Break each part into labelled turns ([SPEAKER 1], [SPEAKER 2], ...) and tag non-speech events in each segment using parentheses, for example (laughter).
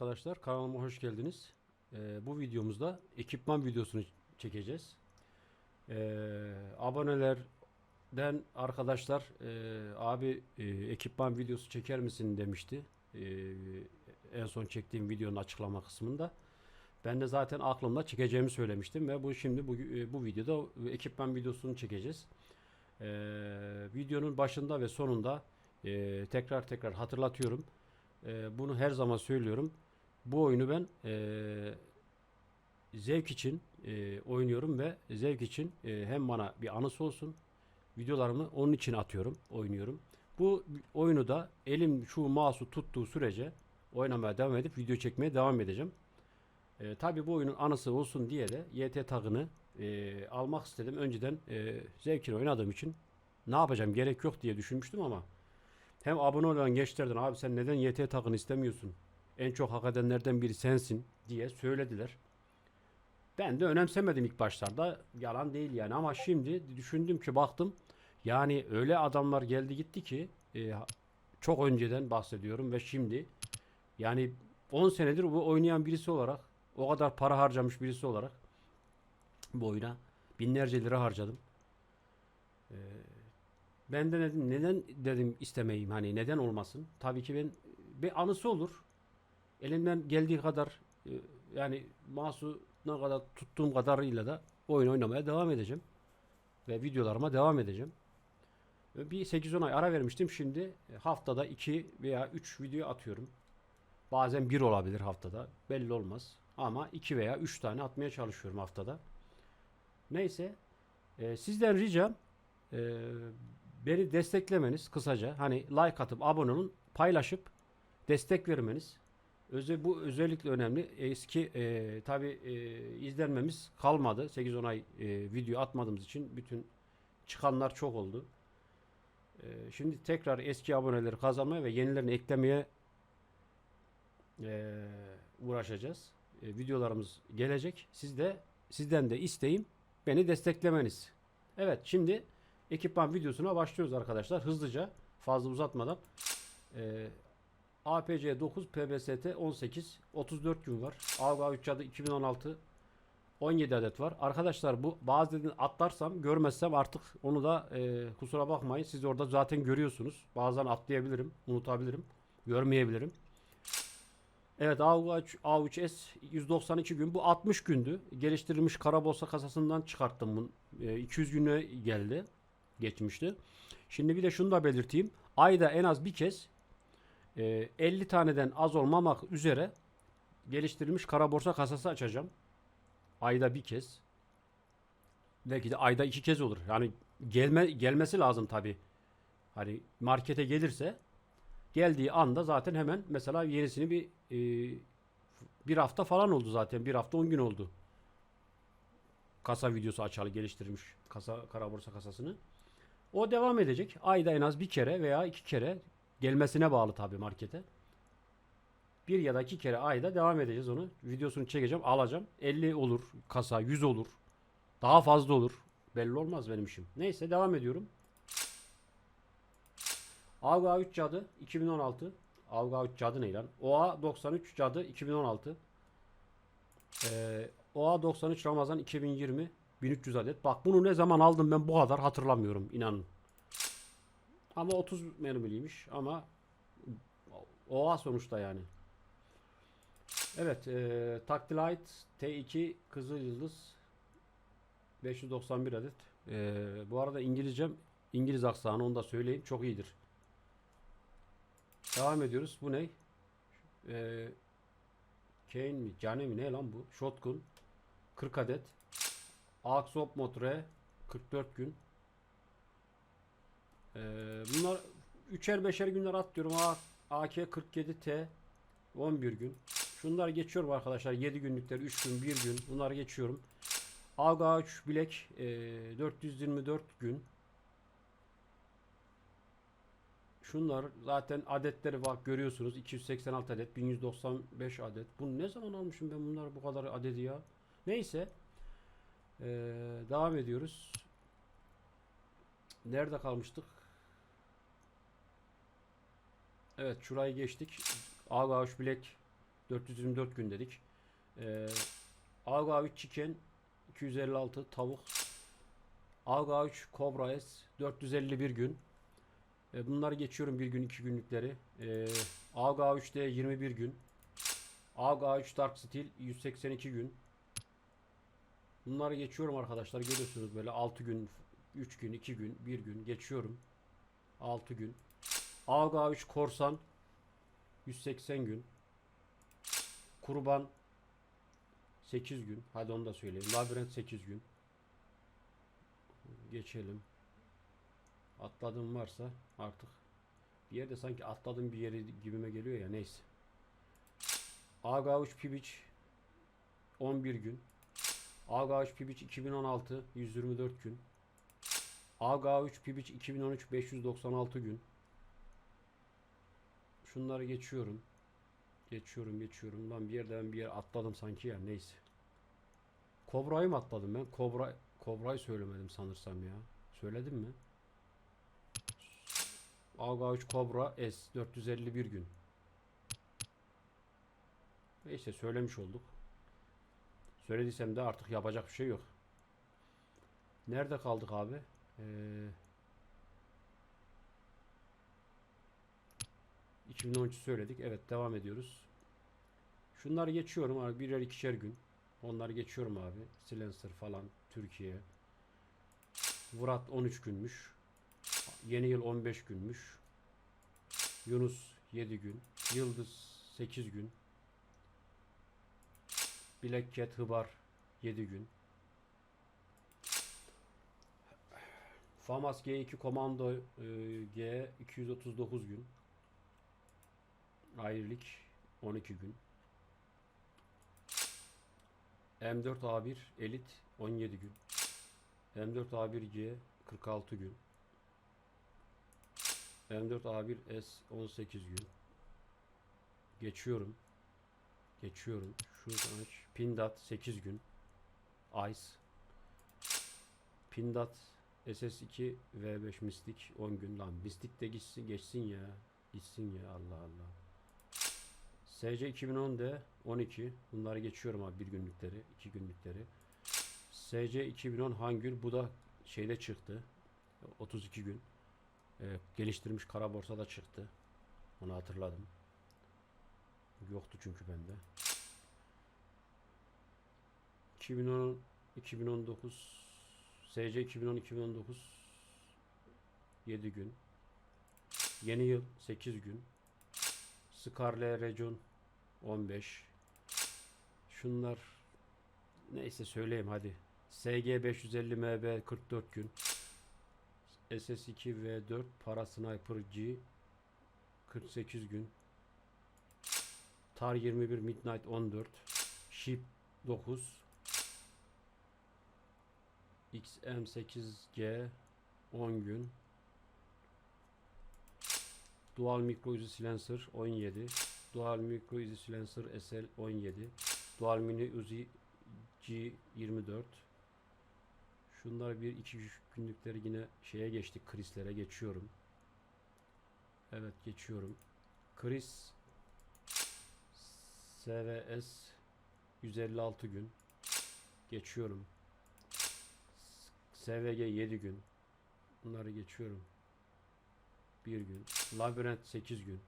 [SPEAKER 1] Arkadaşlar, kanalıma hoş geldiniz. Ee, bu videomuzda ekipman videosunu çekeceğiz. Ee, abonelerden arkadaşlar e, abi e, ekipman videosu çeker misin demişti. Ee, en son çektiğim videonun açıklama kısmında. Ben de zaten aklımda çekeceğimi söylemiştim ve bu şimdi bu, e, bu videoda ekipman videosunu çekeceğiz. Ee, videonun başında ve sonunda e, tekrar tekrar hatırlatıyorum. Ee, bunu her zaman söylüyorum. Bu oyunu ben e, zevk için e, oynuyorum ve zevk için e, hem bana bir anısı olsun videolarımı onun için atıyorum, oynuyorum. Bu oyunu da elim şu mouse'u tuttuğu sürece oynamaya devam edip video çekmeye devam edeceğim. E, Tabi bu oyunun anısı olsun diye de YT tagını e, almak istedim. Önceden e, zevkini oynadığım için ne yapacağım gerek yok diye düşünmüştüm ama hem abone olan gençlerden abi sen neden YT tagını istemiyorsun? En çok hak edenlerden biri sensin diye söylediler. Ben de önemsemedim ilk başlarda. Yalan değil yani ama şimdi düşündüm ki baktım yani öyle adamlar geldi gitti ki e, çok önceden bahsediyorum ve şimdi yani 10 senedir bu oynayan birisi olarak o kadar para harcamış birisi olarak bu oyuna binlerce lira harcadım. Ee, ben de dedim neden dedim istemeyeyim hani neden olmasın? Tabii ki ben bir anısı olur. Elimden geldiği kadar e, yani masu ne kadar tuttuğum kadarıyla da oyun oynamaya devam edeceğim. Ve videolarıma devam edeceğim. Bir 8-10 ay ara vermiştim. Şimdi e, haftada 2 veya 3 video atıyorum. Bazen 1 olabilir haftada. Belli olmaz. Ama 2 veya 3 tane atmaya çalışıyorum haftada. Neyse. e, sizden ricam e, beni desteklemeniz kısaca. Hani like atıp abone olun. Paylaşıp destek vermeniz. Özel, bu özellikle önemli. Eski e, tabi izlenmemiz kalmadı. 8-10 ay e, video atmadığımız için bütün çıkanlar çok oldu. E, şimdi tekrar eski aboneleri kazanmaya ve yenilerini eklemeye e, uğraşacağız. E, videolarımız gelecek. Siz de sizden de isteğim beni desteklemeniz. Evet şimdi ekipman videosuna başlıyoruz arkadaşlar. Hızlıca fazla uzatmadan. E, APC 9 PBST 18 34 gün var. AVA 3 adı 2016 17 adet var. Arkadaşlar bu bazı atlarsam görmezsem artık onu da e, kusura bakmayın. Siz orada zaten görüyorsunuz. Bazen atlayabilirim, unutabilirim, görmeyebilirim. Evet A3, A3S 192 gün. Bu 60 gündü. Geliştirilmiş karabolsa kasasından çıkarttım bunu. E, 200 güne geldi. Geçmişti. Şimdi bir de şunu da belirteyim. Ayda en az bir kez e, 50 taneden az olmamak üzere geliştirilmiş kara borsa kasası açacağım. Ayda bir kez. Belki de ayda iki kez olur. Yani gelme gelmesi lazım tabi. Hani markete gelirse geldiği anda zaten hemen mesela yenisini bir e, bir hafta falan oldu zaten. Bir hafta 10 gün oldu. Kasa videosu açalı geliştirmiş kasa kara borsa kasasını. O devam edecek. Ayda en az bir kere veya iki kere gelmesine bağlı tabi markete. Bir ya da iki kere ayda devam edeceğiz onu. Videosunu çekeceğim, alacağım. 50 olur kasa, 100 olur. Daha fazla olur. Belli olmaz benim işim. Neyse devam ediyorum. Avga 3 cadı 2016. Avga 3 cadı ne lan? OA 93 cadı 2016. Ee, OA 93 Ramazan 2020 1300 adet. Bak bunu ne zaman aldım ben bu kadar hatırlamıyorum inanın. Ama 30 mermiliymiş ama OA sonuçta yani. Evet, e, Tactilite T2 Kızıl Yıldız 591 adet. E, bu arada İngilizcem İngiliz aksanı onu da söyleyeyim çok iyidir. Devam ediyoruz. Bu ne? E, Kane mi? Cane mi? Ne lan bu? Shotgun 40 adet. Axop Motre 44 gün. E, bunlar üçer beşer günler atlıyorum. A, AK-47T 11 gün. Şunlar geçiyorum arkadaşlar. 7 günlükler 3 gün 1 gün. Bunları geçiyorum. Aga 3 bilek e, 424 gün. Şunlar zaten adetleri bak görüyorsunuz. 286 adet, 1195 adet. Bunu ne zaman almışım ben bunları bu kadar adedi ya? Neyse. Ee, devam ediyoruz. Nerede kalmıştık? Evet şurayı geçtik. Aga 3 bilek 424 gün dedik. Ee, Aga 3 Chicken 256 tavuk. Aga 3 Cobra S 451 gün. E, bunları geçiyorum bir gün iki günlükleri. E, Aga 3'te 21 gün. Aga 3 Dark Steel 182 gün. Bunları geçiyorum arkadaşlar. Görüyorsunuz böyle 6 gün, 3 gün, 2 gün, 1 gün geçiyorum. 6 gün. Aga 3 Korsan 180 gün. Kurban 8 gün. Hadi onu da söyleyeyim. Labirent 8 gün. Geçelim. Atladığım varsa artık bir yerde sanki atladığım bir yeri gibime geliyor ya neyse. Aga 3 Pibic 11 gün. Aga 3 Pibic 2016 124 gün. Aga 3 Pibic 2013 596 gün. Şunları geçiyorum. Geçiyorum geçiyorum. Lan bir yerden bir yer atladım sanki ya neyse. Kobra'yı mı atladım ben? Kobra Kobra'yı söylemedim sanırsam ya. Söyledim mi? Aga 3 Cobra S 451 gün. Neyse söylemiş olduk. Söylediysem de artık yapacak bir şey yok. Nerede kaldık abi? Ee, 2013 söyledik. Evet devam ediyoruz. Şunları geçiyorum abi. Birer ikişer gün. Onları geçiyorum abi. Silencer falan. Türkiye. Murat 13 günmüş. Yeni yıl 15 günmüş. Yunus 7 gün. Yıldız 8 gün. Black Cat Hıbar 7 gün. Famas G2 Komando e, G 239 gün. Ayrılık 12 gün. M4 A1 Elit 17 gün. M4 A1G 46 gün. M4 A1 S 18 gün. Geçiyorum. Geçiyorum. Şuradan aç. Pindat 8 gün. Ice. Pindat SS2 V5 Mistik 10 gün lan. Mistik de gitsin geçsin ya. Gitsin ya Allah Allah. SC 2010'de 12. Bunları geçiyorum abi bir günlükleri, iki günlükleri. SC 2010 Hangül bu da şeyde çıktı. 32 gün. Ee, geliştirmiş kara borsada çıktı. Onu hatırladım. Yoktu çünkü bende. 2010 2019 SC 2010 2019 7 gün. Yeni yıl 8 gün. Scarlet Region 15. Şunlar neyse söyleyeyim hadi. SG 550 MB 44 gün. SS2 V4 Para Sniper G 48 gün. Tar 21 Midnight 14 Ship 9 XM8G 10 gün. Dual Micro Uzi Silencer 17 Dual Micro Uzi Silencer SL 17 Dual Mini Uzi G 24 Şunlar bir iki üç günlükleri yine şeye geçtik. Krislere geçiyorum. Evet geçiyorum. Kris SVS 156 gün. Geçiyorum. SVG 7 gün. Bunları geçiyorum. 1 gün. Labirent 8 gün.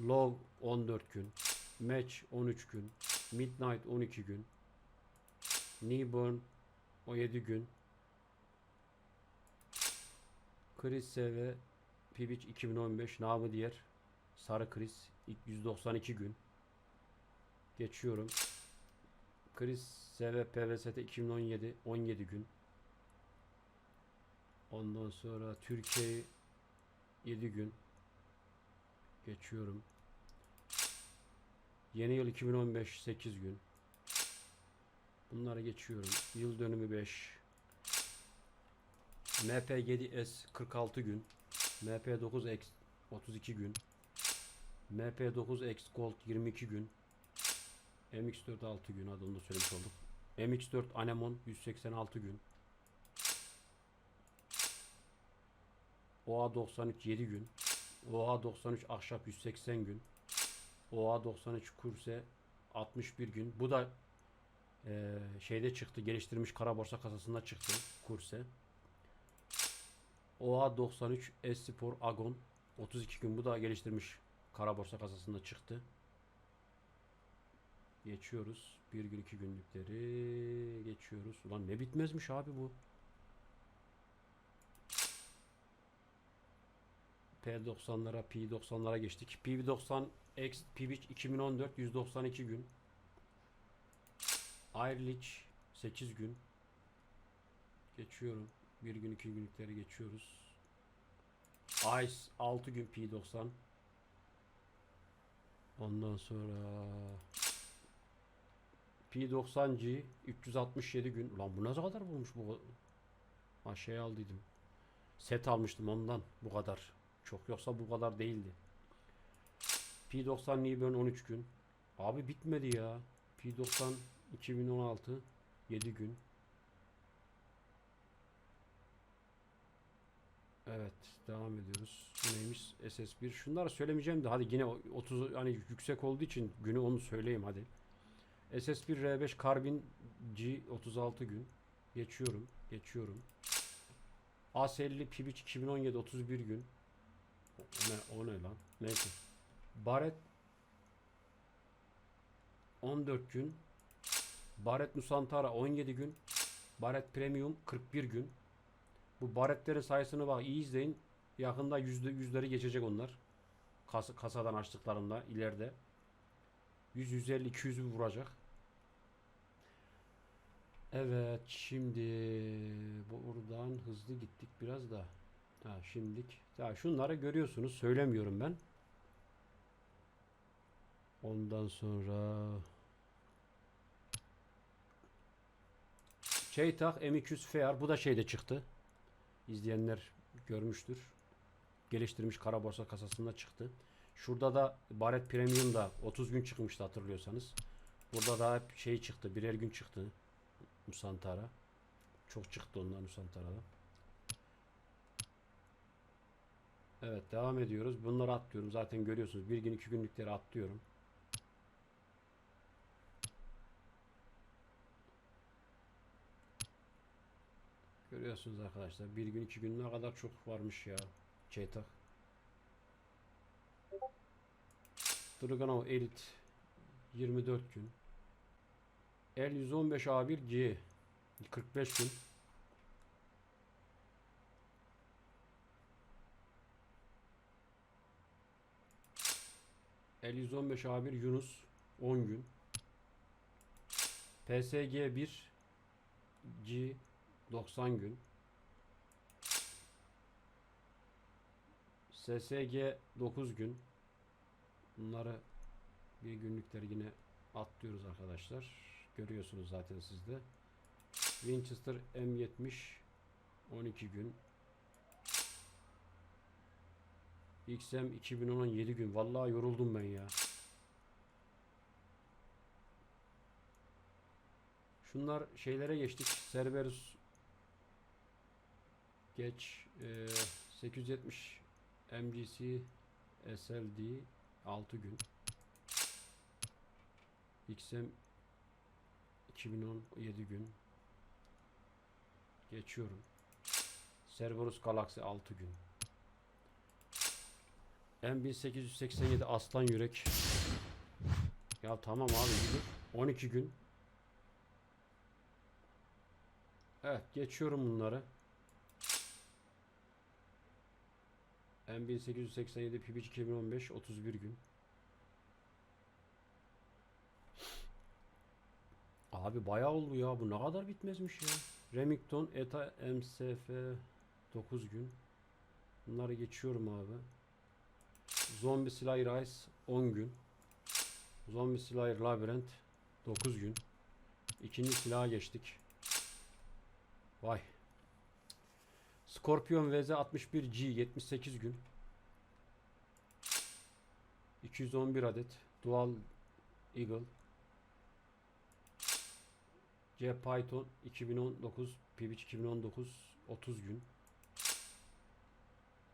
[SPEAKER 1] Love 14 gün. Match 13 gün. Midnight 12 gün. Newborn 17 gün. Chris ve Pibic 2015 namı diğer Sarı Chris ilk 192 gün. Geçiyorum. Chris SV PVS'de 2017 17 gün. Ondan sonra Türkiye 7 gün. Geçiyorum. Yeni yıl 2015 8 gün. Bunları geçiyorum. Yıl dönümü 5. MP7S 46 gün. MP9X 32 gün. MP9X Gold 22 gün. MX4 6 gün. Onu da söylemiş olduk. MX4 Anemon 186 gün. OA93 7 gün. OA93 Ahşap 180 gün. OA 93 kurse 61 gün. Bu da eee, şeyde çıktı. Geliştirilmiş kara borsa kasasında çıktı kurse. OA 93 Espor Agon 32 gün. Bu da geliştirilmiş kara borsa kasasında çıktı. Geçiyoruz. Bir gün iki günlükleri geçiyoruz. Ulan ne bitmezmiş abi bu. P90'lara, P90'lara geçtik. P90 X PBIC 2014 192 gün. Airlich 8 gün. Geçiyorum. Bir gün iki günlükleri geçiyoruz. Ice 6 gün P90. Ondan sonra P90G 367 gün. Ulan bu ne kadar bulmuş bu? Ha şey aldıydım. Set almıştım ondan bu kadar. Çok yoksa bu kadar değildi. P90 Newburn 13 gün. Abi bitmedi ya. P90 2016 7 gün. Evet, devam ediyoruz. Bu neymiş? SS1. Şunları söylemeyeceğim de hadi yine 30 hani yüksek olduğu için günü onu söyleyeyim hadi. SS1 R5 Carbon G 36 gün. Geçiyorum, geçiyorum. AS50 Pibic 2017 31 gün. Ne, o ne lan? Neyse. Barrett 14 gün. Barrett Nusantara 17 gün. Barrett Premium 41 gün. Bu baretlerin sayısını bak iyi izleyin. Yakında yüzde yüzleri geçecek onlar. Kas, kasadan açtıklarında ileride. 100 150 200'ü vuracak. Evet şimdi buradan hızlı gittik biraz da. Ha şimdilik. Ya şunları görüyorsunuz. Söylemiyorum ben. Ondan sonra Şeytak M200 FR bu da şeyde çıktı. İzleyenler görmüştür. Geliştirmiş kara borsa kasasında çıktı. Şurada da Barrett Premium da 30 gün çıkmıştı hatırlıyorsanız. Burada da hep şey çıktı. Birer gün çıktı. Nusantara. Çok çıktı ondan Nusantara'da. Evet devam ediyoruz. Bunları atlıyorum. Zaten görüyorsunuz. Bir gün iki günlükleri atlıyorum. Görüyorsunuz arkadaşlar. Bir gün iki gün ne kadar çok varmış ya. Çeytak. Draganov Elite 24 gün. L115 A1 G 45 gün. L115 A1 Yunus 10 gün. PSG 1 G 90 gün. SSG 9 gün. Bunları bir günlükleri yine atlıyoruz arkadaşlar. Görüyorsunuz zaten sizde. Winchester M70 12 gün. XM 2010 7 gün. Vallahi yoruldum ben ya. Şunlar şeylere geçtik. Cerberus geç e, 870 MGC SLD 6 gün. XM 2010 7 gün. Geçiyorum. Cerberus Galaxy 6 gün. M1887 Aslan Yürek. Ya tamam abi yürü. 12 gün. Evet geçiyorum bunları. M1887 PBC 2015 31 gün. Abi bayağı oldu ya. Bu ne kadar bitmezmiş ya. Remington ETA MSF 9 gün. Bunları geçiyorum abi. Zombie Slayer Rise 10 gün. Zombie Slayer Labyrinth 9 gün. İkinci silaha geçtik. Vay. Scorpion VZ 61G 78 gün. 211 adet. Dual Eagle. C Python 2019 PBC 2019 30 gün.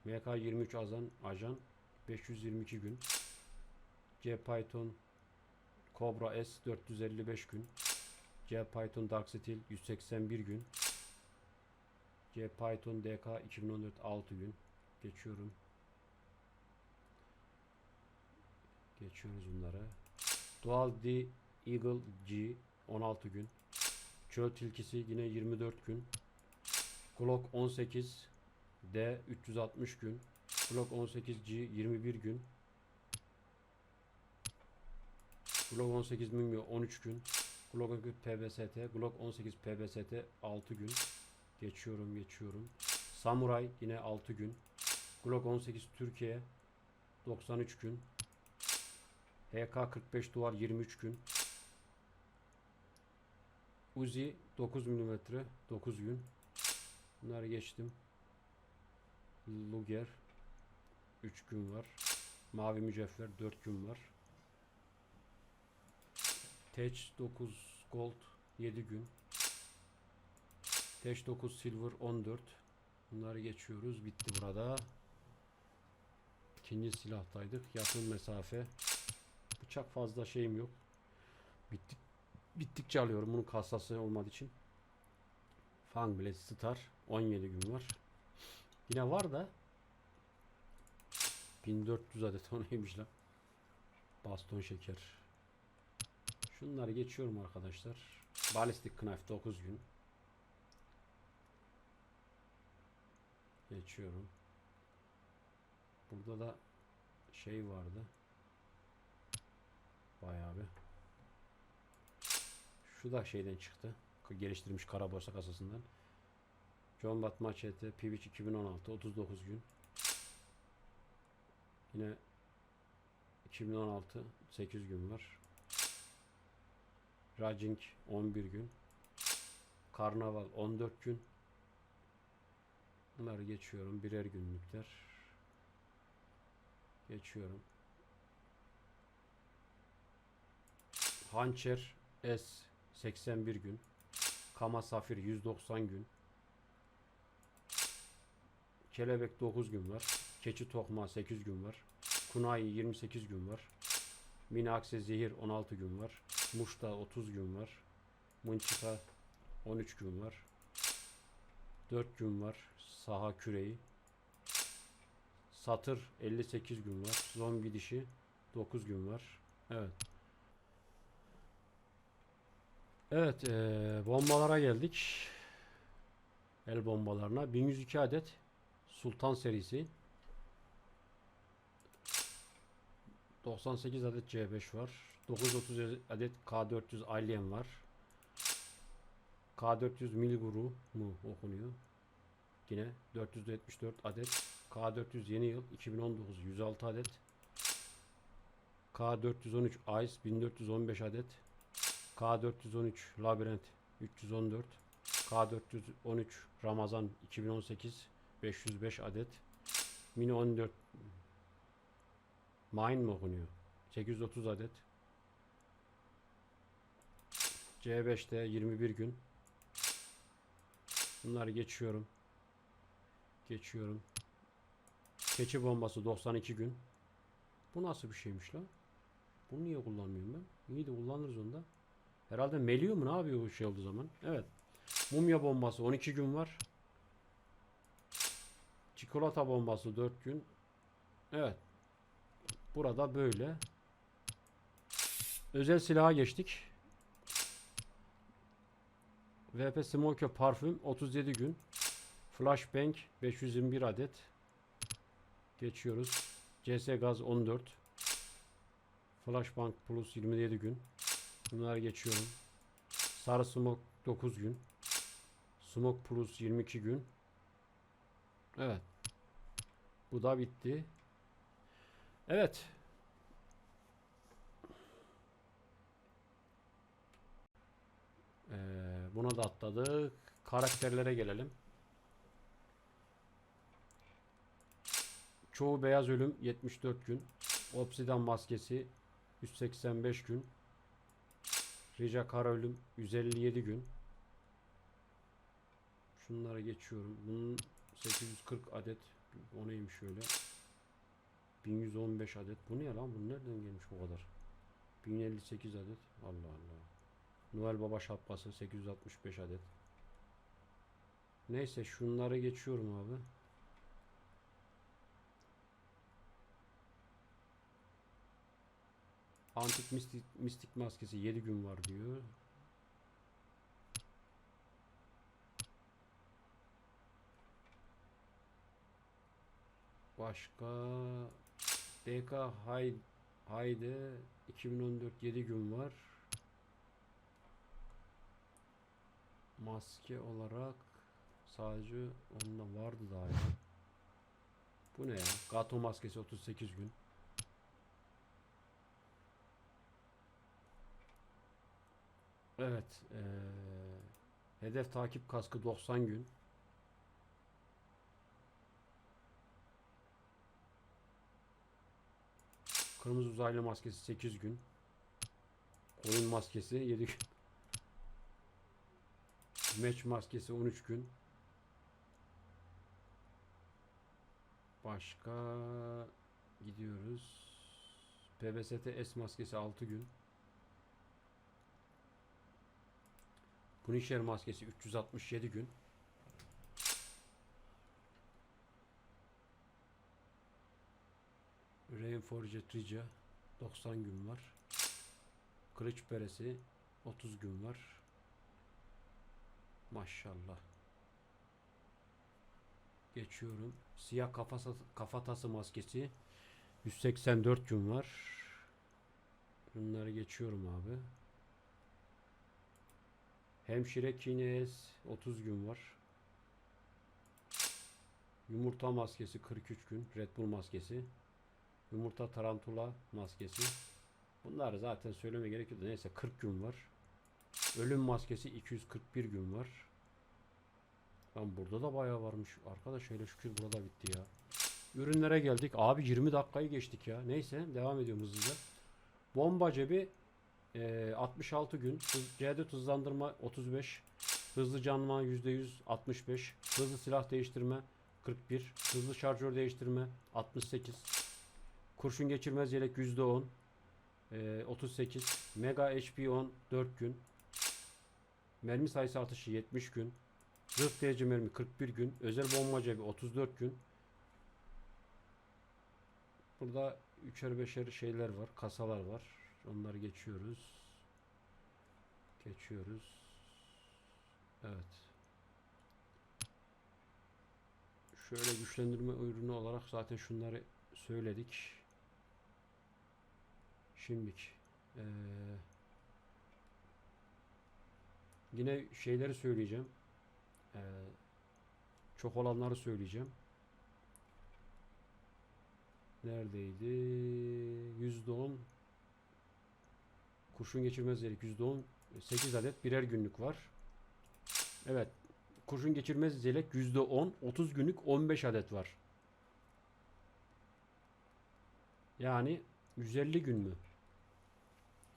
[SPEAKER 1] MK23 Azan Ajan 522 gün. C Python Cobra S 455 gün. C Python Dark Steel 181 gün. C Python DK 2014 6 gün. Geçiyorum. Geçiyoruz bunları. Dual D Eagle G 16 gün. Çöl tilkisi yine 24 gün. Glock 18 D 360 gün. Glock 18 G 21 gün. Glock 18 Mumio 13 gün. Glock 18 PBST, Glock 18 PBST 6 gün. Geçiyorum, geçiyorum. Samuray yine 6 gün. Glock 18 Türkiye 93 gün. HK 45 duvar 23 gün. Uzi 9 mm 9 gün. Bunları geçtim. Luger 3 gün var. Mavi mücevher 4 gün var. Teç 9 Gold 7 gün. Teç 9 Silver 14. Bunları geçiyoruz. Bitti burada. İkinci silahtaydık. Yakın mesafe. Bıçak fazla şeyim yok. Bittik, bittikçe alıyorum. Bunun kasası olmadığı için. Fang Blade Star 17 gün var. Yine var da 1400 adet (laughs) o neymiş lan. Baston şeker. Şunları geçiyorum arkadaşlar. Ballistic Knife 9 gün. Geçiyorum. Burada da şey vardı. Bayağı bir. Şu da şeyden çıktı. Geliştirilmiş kara borsa kasasından. John Watt Machete Pivot 2016 39 gün. Yine 2016 8 gün var. Raging 11 gün. Karnaval 14 gün. Bunları geçiyorum. Birer günlükler. Geçiyorum. Hançer S 81 gün. Kama Safir 190 gün. Kelebek 9 gün var. Keçi Tokma 8 gün var. Kunayi 28 gün var. Mini Akse Zehir 16 gün var. Muş'ta 30 gün var. Mınçıka 13 gün var. 4 gün var. Saha Küreği. Satır 58 gün var. Zombi dişi 9 gün var. Evet. Evet, eee, bombalara geldik. El bombalarına 1102 adet Sultan serisi. 98 adet C5 var. 930 adet K400 Alien var. K400 Milguru mu okunuyor? Yine 474 adet. K400 yeni yıl 2019 106 adet. K413 Ice 1415 adet. K413 Labirent 314. K413 Ramazan 2018 505 adet. Mini 14 Mine mi okunuyor? 830 adet. C5'te 21 gün. Bunları geçiyorum. Geçiyorum. Keçi bombası 92 gün. Bu nasıl bir şeymiş lan? Bunu niye kullanmıyorum ben? İyi de kullanırız onda. Herhalde meliyor mu ne yapıyor bu şey olduğu zaman? Evet. Mumya bombası 12 gün var. Çikolata bombası 4 gün. Evet. Burada böyle. Özel silaha geçtik. VP Smoke parfüm 37 gün. Flashbang 521 adet. Geçiyoruz. CS gaz 14. Flashbang Plus 27 gün. Bunları geçiyorum. Sarı Smoke 9 gün. Smoke Plus 22 gün. Evet. Bu da bitti. Evet. Ee, buna da atladık. Karakterlere gelelim. Çoğu beyaz ölüm 74 gün. Obsidian maskesi 185 gün. Rica kara ölüm 157 gün. Şunlara geçiyorum. Bunun 840 adet o neymiş öyle. 1115 adet. Bu ne lan? Bu nereden gelmiş bu kadar? 1058 adet. Allah Allah. Noel Baba şapkası 865 adet. Neyse şunları geçiyorum abi. Antik mistik, mistik maskesi 7 gün var diyor. Başka DK Hay Hayde 2014 7 gün var. Maske olarak sadece onda vardı daha ya. Bu ne ya? Gato maskesi 38 gün. Evet. eee, hedef takip kaskı 90 gün. Kırmızı uzaylı maskesi 8 gün. Koyun maskesi 7 gün. Match maskesi 13 gün. Başka gidiyoruz. PBST S maskesi 6 gün. Punisher maskesi 367 gün. Reinforced Rica 90 gün var. Kılıç Peresi 30 gün var. Maşallah. Geçiyorum. Siyah kafası, kafatası maskesi 184 gün var. Bunları geçiyorum abi. Hemşire Kines 30 gün var. Yumurta maskesi 43 gün. Red Bull maskesi. Yumurta tarantula maskesi. Bunları zaten söyleme gerek yok. Neyse 40 gün var. Ölüm maskesi 241 gün var. Lan burada da bayağı varmış. Arkadaş hele şükür burada bitti ya. Ürünlere geldik. Abi 20 dakikayı geçtik ya. Neyse devam ediyorum hızlıca. Bomba cebi e, 66 gün. Hız- C4 hızlandırma 35. Hızlı canma %100 65. Hızlı silah değiştirme 41. Hızlı şarjör değiştirme 68. Kurşun geçirmez yelek %10. e, 38. Mega HP 10 4 gün. Mermi sayısı artışı 70 gün. Zırh delici mermi 41 gün. Özel bomba cebi 34 gün. Burada üçer beşer şeyler var. Kasalar var. Onları geçiyoruz. Geçiyoruz. Evet. Şöyle güçlendirme ürünü olarak zaten şunları söyledik. Şimdik. Ee, yine şeyleri söyleyeceğim. Ee, çok olanları söyleyeceğim. Neredeydi? %10 kurşun geçirmez yelek %10 8 adet birer günlük var. Evet. Kurşun geçirmez yelek %10 30 günlük 15 adet var. Yani 150 gün mü?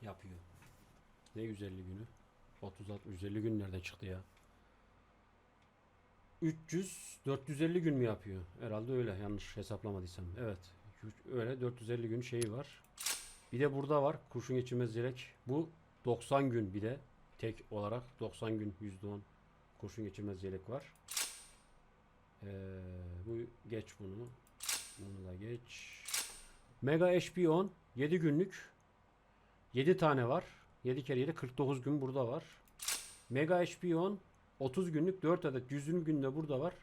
[SPEAKER 1] Yapıyor. Ne 150 günü? 30 60 150 gün nereden çıktı ya? 300 450 gün mü yapıyor? Herhalde öyle yanlış hesaplamadıysam. Evet. Öyle 450 gün şeyi var. Bir de burada var kurşun geçirmez yelek. Bu 90 gün bir de tek olarak 90 gün %10 kurşun geçirmez yelek var. Ee, bu geç bunu. Bunu da geç. Mega HP 10 7 günlük 7 tane var. 7 kere 7 49 gün burada var. Mega HP 10 30 günlük 4 adet 120 günde burada var.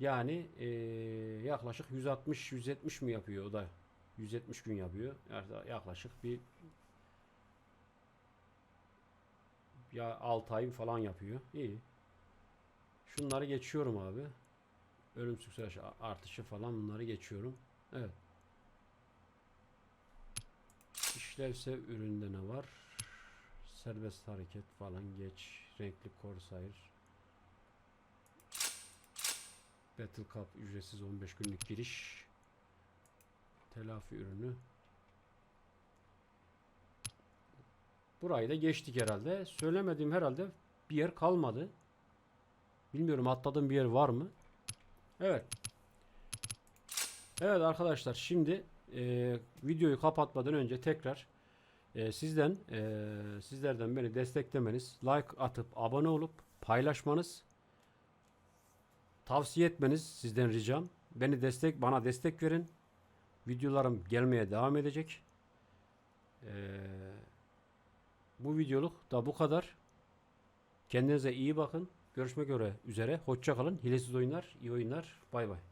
[SPEAKER 1] Yani eee, yaklaşık 160-170 mi yapıyor o da 170 gün yapıyor. Yani yaklaşık bir ya 6 ay falan yapıyor. İyi. Şunları geçiyorum abi. Ölümsüz artışı falan bunları geçiyorum. Evet. İşlevsel üründe ne var? Serbest hareket falan geç. Renkli Corsair. Battle Cup ücretsiz 15 günlük giriş. Telafi ürünü. Burayı da geçtik herhalde. Söylemediğim herhalde bir yer kalmadı. Bilmiyorum atladığım bir yer var mı? Evet. Evet arkadaşlar şimdi e, videoyu kapatmadan önce tekrar e, sizden e, sizlerden beni desteklemeniz, like atıp abone olup paylaşmanız, tavsiye etmeniz sizden ricam. Beni destek bana destek verin. Videolarım gelmeye devam edecek. E, bu videoluk da bu kadar. Kendinize iyi bakın. Görüşmek üzere. Hoşça kalın. Hilesiz oyunlar, iyi oyunlar. Bay bay.